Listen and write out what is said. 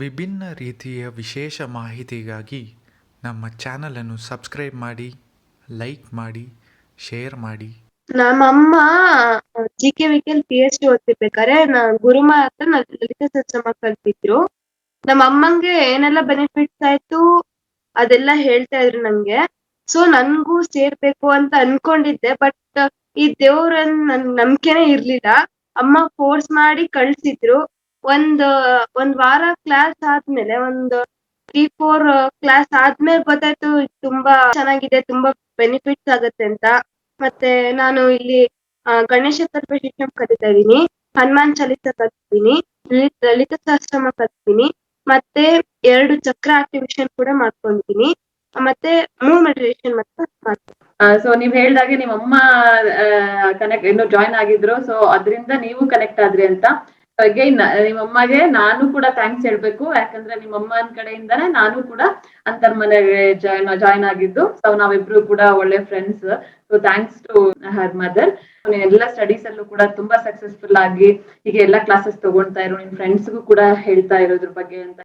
ವಿಭಿನ್ನ ರೀತಿಯ ವಿಶೇಷ ಮಾಹಿತಿಗಾಗಿ ನಮ್ಮ ಚಾನಲನ್ನು ಸಬ್ಸ್ಕ್ರೈಬ್ ಮಾಡಿ ಲೈಕ್ ಮಾಡಿ ಶೇರ್ ಮಾಡಿ. ನಮ್ಮಮ್ಮ ಜಿ ಕೆ ವಿಕೆಲ್ ಪಿ ಎಚ್ ಡಿ ಓದ್ತಿರ್ಬೇಕಾದ್ರೆ ನಾ ಗುರುಮ ಹತ್ರ ಲಲಿತ ಸತ್ಸಮ ಕಲ್ತಿದ್ರು. ನಮ್ಮ ಅಮ್ಮಂಗೆ ಏನೆಲ್ಲ ಬೆನಿಫಿಟ್ಸ್ ಆಯ್ತು ಅದೆಲ್ಲ ಹೇಳ್ತಾ ಇದ್ರು ನಂಗೆ. ಸೊ ನನ್ಗೂ ಸೇರ್ಬೇಕು ಅಂತ ಅನ್ಕೊಂಡಿದ್ದೆ ಬಟ್ ಈ ದೇವ್ರನ್ ನನ್ ನಂಬಿಕೆನೆ ಇರ್ಲಿಲ್ಲ. ಅಮ್ಮ ಫೋರ್ಸ್ ಮಾಡಿ ಕಳ್ಸಿದ್ರು. ಒಂದ್ ಒಂದ್ ವಾರ ಕ್ಲಾಸ್ ಆದ್ಮೇಲೆ, ಒಂದು ತ್ರೀ ಫೋರ್ ಕ್ಲಾಸ್ ಆದ್ಮೇಲೆ ಗೊತ್ತಾಯ್ತು ತುಂಬಾ ಚೆನ್ನಾಗಿದೆ, ತುಂಬಾ ಬೆನಿಫಿಟ್ಸ್ ಆಗತ್ತೆ ಅಂತ. ಮತ್ತೆ ನಾನು ಇಲ್ಲಿ ಗಣೇಶ ತತ್ವ ಶಿಕ್ಷಣ ಕಲಿತಾ ಇದೀನಿ ಹನುಮಾನ್ ಚಾಲಿಸ ಲಲಿತ ಲಲಿತ ಸಹಸ್ರಮ ಕಲ್ತಿದ್ದೀನಿ ಮತ್ತೆ ಎರಡು ಚಕ್ರ ಆಕ್ಟಿವೇಶನ್ ಕೂಡ ಮಾಡ್ಕೊಂಡಿದ್ದೀನಿ. ಮತ್ತೆ ಮೂವ್ ಮೆಡಿಟೇಷನ್ ಮತ್ತೆ ಮಾಡ್ತೀನಿ. ಸೊ ನೀವ್ ಹೇಳ್ದಾಗೆ ನಿಮ್ ಅಮ್ಮ ಕನೆಕ್ಟ್ ಇನ್ನು ಜಾಯಿನ್ ಆಗಿದ್ರು. ಸೊ ಅದರಿಂದ ನೀವು ಕನೆಕ್ಟ್ ಆದ್ರಿ ಅಂತ. ಅಗೈನ್ ನಿಮ್ಮಮ್ಮಗೆ ನಾನು ಕೂಡ ಥ್ಯಾಂಕ್ಸ್ ಹೇಳ್ಬೇಕು. ಯಾಕಂದ್ರೆ ನಿಮ್ಮ ಅಮ್ಮನ ಕಡೆಯಿಂದಾನೆ ನಾನು ಕೂಡ ಅಂತರ್ ಮನೆಗೆ ಜಾಯ್ನ್ ಜಾಯ್ನ್ ಆಗಿದ್ದು. ಸೊ ನಾವಿಬ್ರು ಕೂಡ ಒಳ್ಳೆ friends so thanks to her mother ಎಲ್ಲ ಸ್ಟಡೀಸ್ ಅಲ್ಲೂ ಕೂಡ ತುಂಬಾ ಸಕ್ಸಸ್ಫುಲ್ ಆಗಿ ಹೀಗೆ ಎಲ್ಲಾ ಕ್ಲಾಸಸ್ ತಗೊಳ್ತಾ ಇರೋ ನಿಮ್ ಫ್ರೆಂಡ್ಸ್ಗೂ ಕೂಡ ಹೇಳ್ತಾ ಇರೋದ್ರ ಬಗ್ಗೆ ಅಂತ